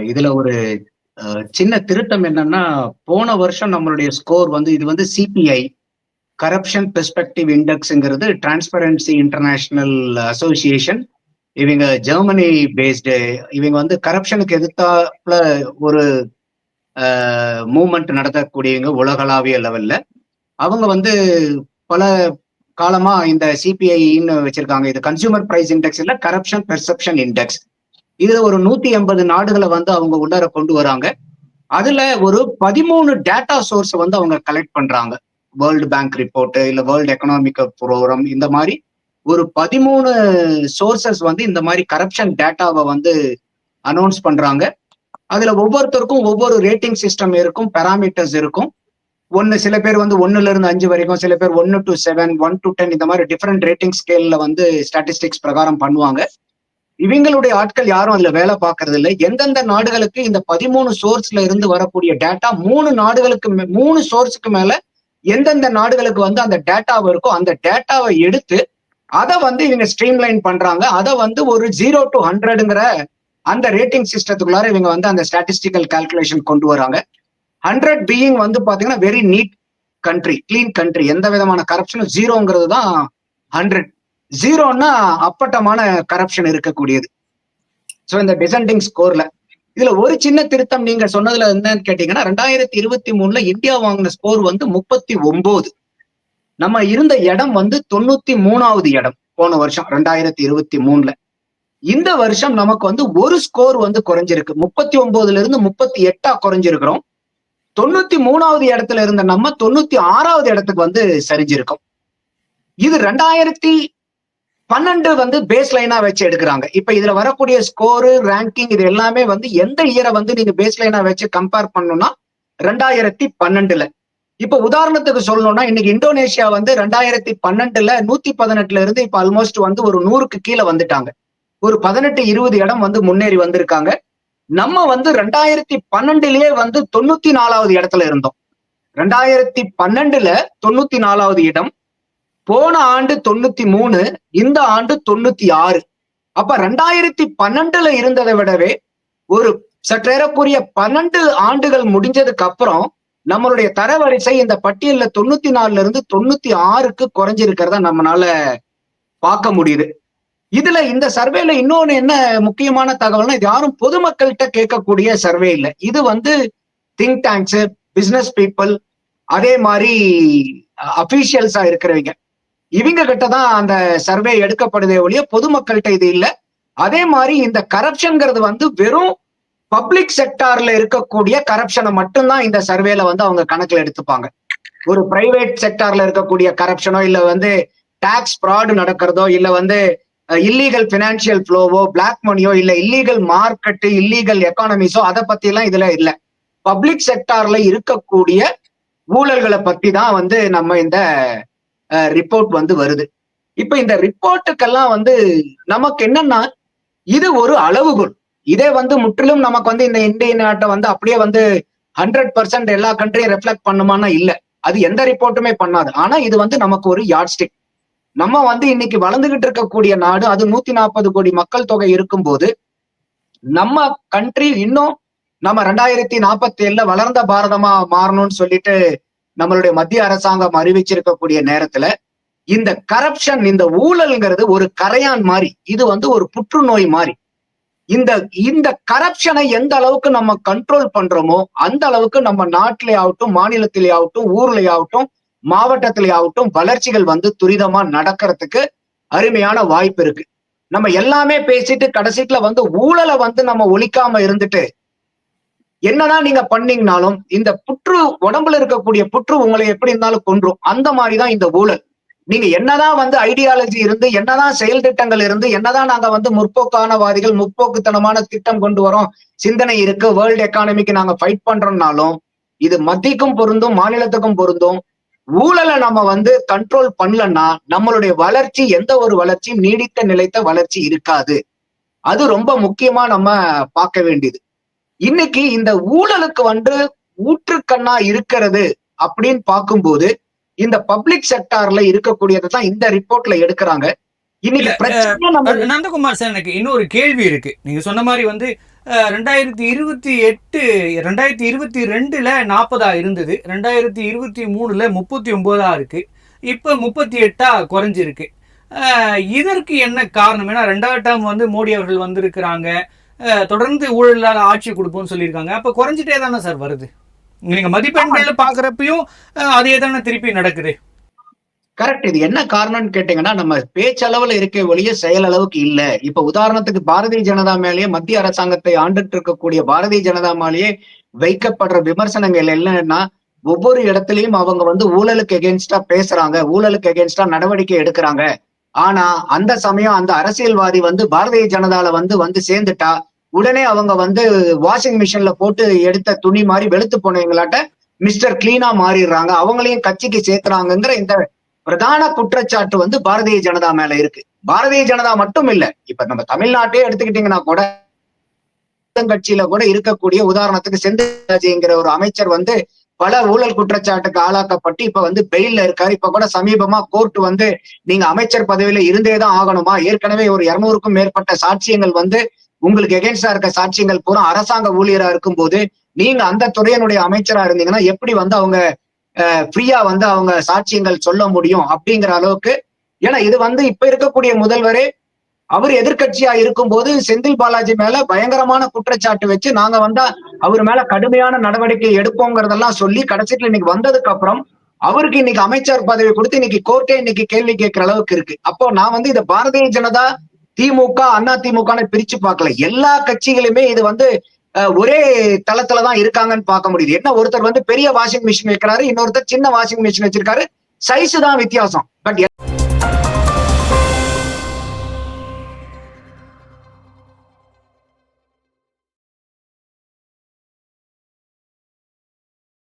இதுல ஒரு சின்ன திருத்தம் என்னன்னா போன வருஷம் நம்மளுடைய ஸ்கோர் வந்து இது வந்து சிபிஐ கரப்ஷன் பெர்ஸ்பெக்டிவ் இண்டெக்ஸ்ங்கிறது டிரான்ஸ்பரன்சி இன்டர்நேஷனல் அசோசியேஷன் இவங்க ஜெர்மனி பேஸ்டு இவங்க வந்து கரப்ஷனுக்கு எதிர்த்தாப்புல ஒரு மூமெண்ட் நடத்தக்கூடியவங்க உலகளாவிய லெவல்ல அவங்க வந்து பல காலமா இந்த சிபிஐன்னு வச்சிருக்காங்க. இது கன்சியூமர் பிரைஸ் இண்டெக்ஸ் இல்ல கரப்ஷன் பெர்செப்ஷன் இண்டெக்ஸ் இதுல ஒரு நூத்தி எண்பது நாடுகளை வந்து அவங்க உள்ளார கொண்டு வராங்க. அதுல ஒரு பதிமூணு டேட்டா சோர்ஸ் வந்து அவங்க கலெக்ட் பண்றாங்க. வேர்ல்டு பேங்க் ரிப்போர்ட் இல்ல வேர்ல்டு எக்கனாமிக் ப்ரோக்ராம் இந்த மாதிரி ஒரு பதிமூணு சோர்சஸ் வந்து இந்த மாதிரி கரப்ஷன் டேட்டாவை வந்து அனௌன்ஸ் பண்றாங்க. அதுல ஒவ்வொருத்தருக்கும் ஒவ்வொரு ரேட்டிங் சிஸ்டம் இருக்கும் பெராமீட்டர்ஸ் இருக்கும். ஒன்னு சில பேர் வந்து ஒன்னுல இருந்து அஞ்சு வரைக்கும் சில பேர் ஒன்னு to seven one to ten இந்த மாதிரி டிஃப்ரெண்ட் ரேட்டிங் ஸ்கேல்ல வந்து ஸ்டாட்டிஸ்டிக்ஸ் பிரகாரம் பண்ணுவாங்க. இவங்களுடைய ஆட்கள் யாரும் அதுல வேலை பார்க்கறது இல்லை எந்தெந்த நாடுகளுக்கு இந்த பதிமூணு சோர்ஸ்ல இருந்து வரக்கூடிய டேட்டா மூணு நாடுகளுக்கு மே- மூணு சோர்ஸுக்கு மேல எந்தெந்த நாடுகளுக்கு வந்து அந்த டேட்டாவை இருக்கோ அந்த டேட்டாவை எடுத்து அதை வந்து இவங்க ஸ்ட்ரீம்லைன் பண்றாங்க. அதை வந்து ஒரு ஜீரோ டு ஹண்ட்ரடுங்கிற அந்த ரேட்டிங் சிஸ்டத்துக்குள்ளார இவங்க வந்து அந்த ஸ்டாட்டிஸ்டிக்கல் கால்குலேஷன் கொண்டு வராங்க. ஹண்ட்ரட் பீயிங் வந்து பாத்தீங்கன்னா very neat country clean country எந்த விதமான கரப்ஷனும் ஜீரோங்கிறது தான் ஹண்ட்ரட் ஜீரோன்னா அப்பட்டமான கரப்ஷன் இருக்கக்கூடியது. ஸோ இந்த டிசன்டிங் ஸ்கோர்ல இதுல ஒரு சின்ன திருத்தம் நீங்க சொன்னதுல என்னன்னு கேட்டீங்கன்னா ரெண்டாயிரத்தி இருபத்தி மூணுல இந்தியா வாங்கின ஸ்கோர் வந்து முப்பத்தி ஒன்பது நம்ம இருந்த இடம் வந்து தொண்ணூத்தி மூணாவது இடம் போன வருஷம் ரெண்டாயிரத்தி இருபத்தி மூணுல இந்த வருஷம் நமக்கு வந்து ஒரு ஸ்கோர் வந்து குறைஞ்சிருக்கு. முப்பத்தி ஒன்பதுல இருந்து முப்பத்தி எட்டா குறைஞ்சிருக்கிறோம். தொண்ணூத்தி மூணாவது இடத்துல இருந்த நம்ம தொண்ணூத்தி ஆறாவது இடத்துக்கு வந்து சரிஞ்சிருக்கோம். இது ரெண்டாயிரத்தி பன்னெண்டு வந்து பேஸ் லைனா வச்சு எடுக்கிறாங்க. இப்ப இதுல வரக்கூடிய ஸ்கோரு ரேங்கிங் இது எல்லாமே வந்து எந்த இயரை வந்து நீங்க பேஸ் லைனா வச்சு கம்பேர் பண்ணணும்னா ரெண்டாயிரத்தி பன்னெண்டுல. இப்ப உதாரணத்துக்கு சொல்லணும்னா இன்னைக்கு இந்தோனேஷியா வந்து ரெண்டாயிரத்தி பன்னெண்டுல நூத்தி பதினெட்டுல இருந்து இப்ப ஆல்மோஸ்ட் வந்து ஒரு நூறுக்கு கீழே வந்துட்டாங்க. ஒரு பதினெட்டு இருபது இடம் வந்து முன்னேறி வந்திருக்காங்க. நம்ம வந்து ரெண்டாயிரத்தி பன்னெண்டுலயே வந்து தொண்ணூத்தி நாலாவது இடத்துல இருந்தோம். ரெண்டாயிரத்தி பன்னெண்டுல தொண்ணூத்தி நாலாவது இடம் போன ஆண்டு தொண்ணூத்தி மூணு இந்த ஆண்டு தொண்ணூத்தி ஆறு. அப்ப ரெண்டாயிரத்தி பன்னெண்டுல இருந்ததை விடவே ஒரு சற்றேறக்குரிய பன்னெண்டு ஆண்டுகள் முடிஞ்சதுக்கு அப்புறம் நம்மளுடைய தரவரிசை இந்த பட்டியல்ல தொண்ணூத்தி நாலுல இருந்து தொண்ணூத்தி ஆறுக்கு குறைஞ்சிருக்கிறத நம்மளால பார்க்க முடியுது. இதுல இந்த சர்வேல இன்னொன்னு என்ன முக்கியமான தகவல்னா இது யாரும் பொதுமக்கள்கிட்ட கேட்கக்கூடிய சர்வே இல்லை. இது வந்து திங்க் டேங்க்ஸ் பிசினஸ் பீப்புள் அதே மாதிரி அபிஷியல்ஸா இருக்கிறவங்க. இவங்க கிட்ட தான் அந்த சர்வே எடுக்கப்படுதே ஒழிய பொதுமக்கள்கிட்ட இது இல்ல. அதே மாதிரி இந்த கரப்ஷன்ங்கிறது வந்து வெறும் பப்ளிக் செக்டார்ல இருக்கக்கூடிய கரப்ஷனை மட்டும்தான் இந்த சர்வேல வந்து அவங்க கணக்குல எடுத்துப்பாங்க. ஒரு பிரைவேட் செக்டார்ல இருக்கக்கூடிய கரப்ஷனோ இல்ல வந்து டாக்ஸ் ஃப்ராடு நடக்கிறதோ இல்ல வந்து இல்லீகல் பினான்சியல் ஃப்ளோவோ பிளாக் மணியோ இல்ல இல்லீகல் மார்க்கெட்டு இல்லீகல் எக்கானமிஸோ அதை பத்தி எல்லாம் இதுல இல்ல. பப்ளிக் செக்டார்ல இருக்கக்கூடிய ஊழல்களை பத்தி தான் வந்து நம்ம இந்த ரிப்போர்ட் வந்து வருது. இப்ப இந்த ரிப்போர்ட்டுக்கெல்லாம் வந்து நமக்கு என்னன்னா இது ஒரு அளவுகோல். இதே வந்து முற்றிலும் நமக்கு வந்து இந்த இந்திய நாட்டை வந்து அப்படியே வந்து ஹண்ட்ரட் பர்சன்ட் எல்லா கண்ட்ரியும் ரெஃப்ளெக்ட் பண்ணுமானா இல்ல. அது எந்த ரிப்போர்ட்டுமே பண்ணாது. ஆனா இது வந்து நமக்கு ஒரு யாட்ஸ்டிக் நம்ம வந்து இன்னைக்கு வளர்ந்துகிட்டு இருக்கக்கூடிய நாடு அது நூத்தி நாற்பது கோடி மக்கள் தொகை இருக்கும்போது நம்ம கண்ட்ரி இன்னும் நம்ம ரெண்டாயிரத்தி நாற்பத்தி ஏழுல வளர்ந்த பாரதமா மாறணும்னு சொல்லிட்டு நம்மளுடைய மத்திய அரசாங்கம் அறிவிச்சிருக்கக்கூடிய நேரத்துல இந்த கரப்ஷன் இந்த ஊழல்ங்கிறது ஒரு கரையான் மாதிரி இது வந்து ஒரு புற்றுநோய் மாதிரி இந்த இந்த கரப்ஷனை எந்த அளவுக்கு நம்ம கண்ட்ரோல் பண்றோமோ அந்த அளவுக்கு நம்ம நாட்டிலே ஆகட்டும் மாநிலத்திலே ஆகட்டும் ஊர்லயே ஆகட்டும் மாவட்டத்திலே ஆகட்டும் வளர்ச்சிகள் வந்து துரிதமா நடக்கிறதுக்கு அருமையான வாய்ப்பு இருக்கு. நம்ம எல்லாமே பேசிட்டு கடைசிட்டுல வந்து ஊழலை வந்து நம்ம ஒழிக்காம இருந்துட்டு என்னதான் நீங்க பண்ணீங்கனாலும் இந்த புற்று உடம்புல இருக்கக்கூடிய புற்று உங்களை எப்படி இருந்தாலும் கொன்றும். அந்த மாதிரிதான் இந்த ஊழல். நீங்க என்னதான் வந்து ஐடியாலஜி இருந்து என்னதான் செயல் திட்டங்கள் இருந்து என்னதான் நாங்க வந்து முற்போக்கானவாதிகள் முற்போக்குத்தனமான திட்டம் கொண்டு வரோம். சிந்தனை இருக்கு வேர்ல்டு எக்கானமிக்கு நாங்க ஃபைட் பண்றோம்னாலும் இது மத்திக்கும் பொருந்தும் மாநிலத்துக்கும் பொருந்தும். ஊழலை நம்ம வந்து கண்ட்ரோல் பண்ணலன்னா நம்மளுடைய வளர்ச்சி எந்த ஒரு வளர்ச்சியும் நீடித்த நிலைத்த வளர்ச்சி இருக்காது. அது ரொம்ப முக்கியமா நம்ம பார்க்க வேண்டியது. இன்னைக்கு இந்த ஊழலுக்கு வந்து ஊற்றுக்கண்ணா இருக்கிறது அப்படின்னு பார்க்கும்போது இந்த பப்ளிக் செக்டார்ல இருக்கக்கூடியதை தான் இந்த ரிப்போர்ட்ல எடுக்கிறாங்க. இன்னைக்கு நந்தகுமார் சார் எனக்கு இன்னொரு கேள்வி இருக்கு. நீங்க சொன்ன மாதிரி வந்து ரெண்டாயிரத்தி இருபத்தி எட்டு ரெண்டாயிரத்தி இருபத்தி ரெண்டுல நாற்பதா இருந்தது. ரெண்டாயிரத்தி இருபத்தி மூணுல முப்பத்தி ஒன்பதா இருக்கு. இப்போ முப்பத்தி எட்டா குறைஞ்சிருக்கு. இதற்கு என்ன காரணம்? ஏன்னா ரெண்டாவது டேர்ம் வந்து மோடி அவர்கள் வந்திருக்கிறாங்க. தொடர்ந்து ஊழல் இல்லாத ஆட்சி கொடுப்போம்னு சொல்லியிருக்காங்க. அப்ப குறைஞ்சிட்டே தானே சார் வருது? நீங்க மதிப்பெண்கள் பாக்குறப்பையும் அதே தானே திருப்பி நடக்குது. கரெக்ட் இது என்ன காரணம்னு கேட்டீங்கன்னா நம்ம பேச்சளவுல இருக்க ஒழிய செயல் அளவுக்கு இல்ல. இப்ப உதாரணத்துக்கு பாரதிய ஜனதா மேலேயே மத்திய அரசாங்கத்தை ஆண்டுட்டு இருக்கக்கூடிய பாரதிய ஜனதா மேலேயே வைக்கப்படுற விமர்சனங்கள் என்னன்னா ஒவ்வொரு இடத்துலயும் அவங்க வந்து ஊழலுக்கு எகென்ஸ்டா பேசுறாங்க ஊழலுக்கு எகென்ஸ்டா நடவடிக்கை எடுக்கிறாங்க. ஆனா அந்த சமயம் அந்த அரசியல்வாதி வந்து பாரதிய ஜனதால வந்து வந்து சேர்ந்துட்டா உடனே அவங்க வந்து வாஷிங் மிஷின்ல போட்டு எடுத்த துணி மாதிரி வெளுத்து போனவங்களாட்ட மிஸ்டர் கிளீனா மாறிடுறாங்க. அவங்களையும் கட்சிக்கு சேர்த்துறாங்கங்கிற இந்த பிரதான குற்றச்சாட்டு வந்து பாரதிய ஜனதா மேல இருக்கு. பாரதிய ஜனதா மட்டும் இல்ல இப்ப நம்ம தமிழ்நாட்டையே எடுத்துக்கிட்டீங்கன்னா கூட கட்சியில கூட இருக்கக்கூடிய உதாரணத்துக்கு செந்தில்ராஜ்ங்கிற ஒரு அமைச்சர் வந்து பல ஊழல் குற்றச்சாட்டுக்கு ஆளாக்கப்பட்டு இப்ப வந்து பெயில்ல இருக்காரு. இப்ப கூட சமீபமா கோர்ட் வந்து நீங்க அமைச்சர் பதவியில இருந்தேதான் ஆகணுமா? ஏற்கனவே ஒரு இருநூறுக்கும் மேற்பட்ட சாட்சியங்கள் வந்து உங்களுக்கு எகென்ஸ்டா இருக்க சாட்சியங்கள் பூரா அரசாங்க ஊழியரா இருக்கும்போது நீங்க அந்த துறையினுடைய அமைச்சரா இருந்தீங்கன்னா எப்படி வந்து அவங்க ஃப்ரீயா வந்து அவங்க சாட்சியங்கள் சொல்ல முடியும் அப்படிங்கிற அளவுக்கு? ஏன்னா இது வந்து இப்ப இருக்கக்கூடிய முதல்வரே அவர் எதிர்க்கட்சியா இருக்கும்போது செந்தில் பாலாஜி மேல பயங்கரமான குற்றச்சாட்டு வச்சு நாங்க வந்தா அவர் மேல கடுமையான நடவடிக்கை எடுப்போங்கிறதெல்லாம் சொல்லி கடைசியில் இன்னைக்கு வந்ததுக்கு அப்புறம் அவருக்கு இன்னைக்கு அமைச்சர் பதவி கொடுத்து இன்னைக்கு கோர்ட்டே இன்னைக்கு கேள்வி கேட்கிற அளவுக்கு இருக்கு. அப்போ நான் வந்து இதை பாரதிய ஜனதா திமுக அண்ணா திமுகன்னு பிரிச்சு பார்க்கல. எல்லா கட்சிகளுமே இது வந்து ஒரே தளத்துல தான் இருக்காங்கன்னு பார்க்க முடியுது. என்ன ஒருத்தர் வந்து பெரிய வாஷிங் மிஷின் வைக்கிறாரு இன்னொருத்தர் சின்ன வாஷிங் மிஷின் வச்சிருக்காரு. சைஸ் தான் வித்தியாசம். பட்